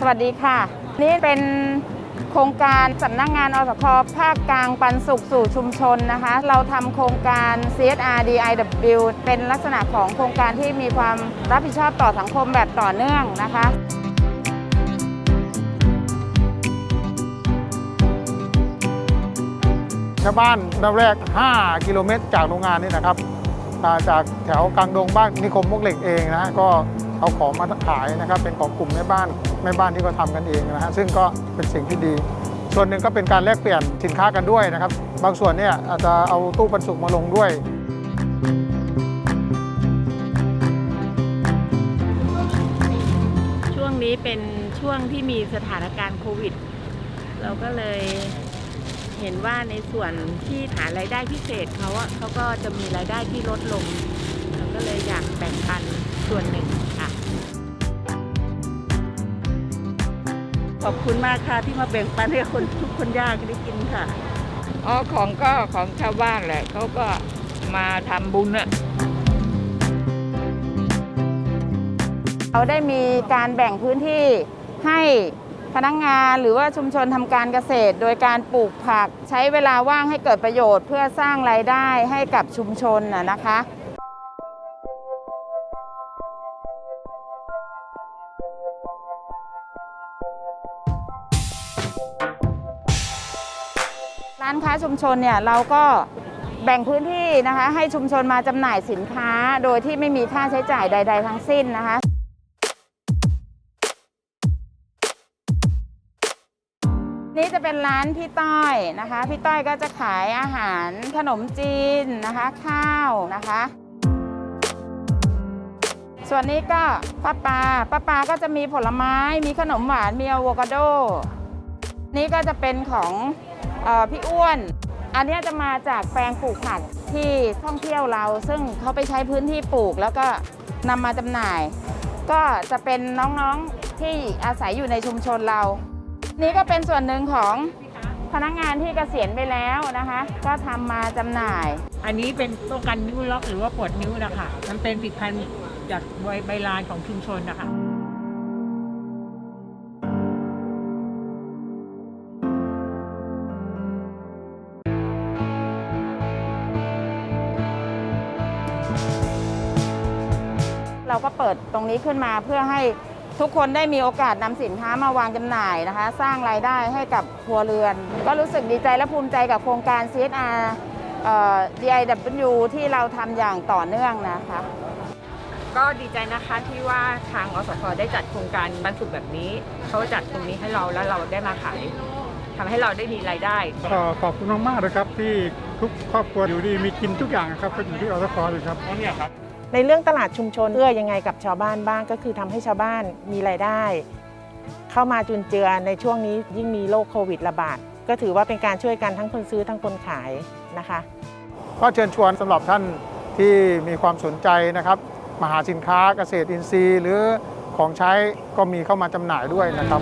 สวัสดีค่ะ นี่เป็นโครงการสำนักงานอสพภาคกลางปันสุขสู่ชุมชนนะคะ เราทำโครงการ CSR DIW เป็นลักษณะของโครงการที่มีความรับผิดชอบต่อสังคมแบบต่อเนื่องนะคะชาวบ้านระแวก5 กิโลเมตรจากโรงงานนี่นะครับาจากแถวกลางดงบ้านนิคมมวกเหล็กเองนะฮะก็เอาของมาขายนะครับ เป็นของกลุ่มแม่บ้าน แม่บ้านที่เขาทำกันเองนะฮะซึ่งก็เป็นสิ่งที่ดี ส่วนหนึ่งก็เป็นการแลกเปลี่ยนสินค้ากันด้วยนะครับ บางส่วนเนี่ยอาจจะเอาตู้ปันสุกมาลงด้วยช่วงนี้เป็นช่วงที่มีสถานการณ์โควิด เราก็เลยเห็นว่าในส่วนที่หารายได้พิเศษเขาอะเขาก็จะมีรายได้ที่ลดลงเราก็เลยอยากแบ่งปันส่วนหนึ่งค่ะ อบคุณมากค่ะที่มาแบ่งปันให้คนทุกคนยากได้กินค่ะ อ๋อของก็ของชาวบ้านแหละเขาก็มาทำบุญอะเราได้มีการแบ่งพื้นที่ให้พนักงานหรือว่าชุมชนทำการเกษตร โดยการปลูกผัก ใช้เวลาว่างให้เกิดประโยชน์ เพื่อสร้างรายได้ให้กับชุมชนนะนะคะ ร้านค้าชุมชนเนี่ยเราก็แบ่งพื้นที่นะคะ ให้ชุมชนมาจำหน่ายสินค้าโดยที่ไม่มีค่าใช้จ่ายใด ๆ ทั้งสิ้นนะคะนี่จะเป็นร้านพี่ต้อยนะคะ พี่ต้อยก็จะขายอาหารขนมจีนนะคะ ข้าวนะคะ ส่วนนี้ก็ป้าปาป้าปาก็จะมีผลไม้ มีขนมหวาน มีอะโวคาโด นี่ก็จะเป็นของออพี่อ้วน อันนี้จะมาจากแปลงปลูกผักที่ท่องเที่ยวเรา ซึ่งเขาไปใช้พื้นที่ปลูกแล้วก็นำมาจำหน่าย ก็จะเป็นน้องๆที่อาศัยอยู่ในชุมชนเรา นี่ก็เป็นส่วนหนึ่งของพนักงานที่เกษียณไปแล้วนะคะ ก็ทำมาจำหน่าย อันนี้เป็นป้องกันนิ้วล็อกหรือว่าปวดนิ้วนะคะมันเป็นผลิดพันธุ์ จากใบลานของชุมชนนะคะเราก็เปิดตรงนี้ขึ้นมาเพื่อให้ทุกคนได้มีโอกาสนำสินค้ามาวางจำหน่ายนะคะ สร้างรายได้ให้กับครัวเรือน ก็รู้สึกดีใจและภูมิใจกับโครงการ CSR เอ่อ DIW ที่เราทำอย่างต่อเนื่องนะคะ ก็ดีใจนะคะที่ว่าทางอสพได้จัดโครงการบรรจุแบบนี้เขาจัดตรงนี้ให้เราแล้วเราได้มาขายทำให้เราได้มีรายได้ก็ขอบคุณมากๆเลยครับ ที่ทุกครอบครัวอยู่ดีมีกินทุกอย่างครับก็อยู่ที่อสพเลยครับในเรื่องตลาดชุมชนเอื้อยังไงกับชาวบ้านบ้างก็คือทำให้ชาวบ้านมีรายได้ เข้ามาจุนเจือในช่วงนี้ยิ่งมีโรคโควิดระบาดก็ถือว่าเป็นการช่วยกันทั้งคนซื้อทั้งคนขายนะคะ ก็เชิญชวนสำหรับท่านที่มีความสนใจนะครับ มหาสินค้าเกษตรอินทรีย์ หรือของใช้ก็มีเข้ามาจำหน่ายด้วยนะครับ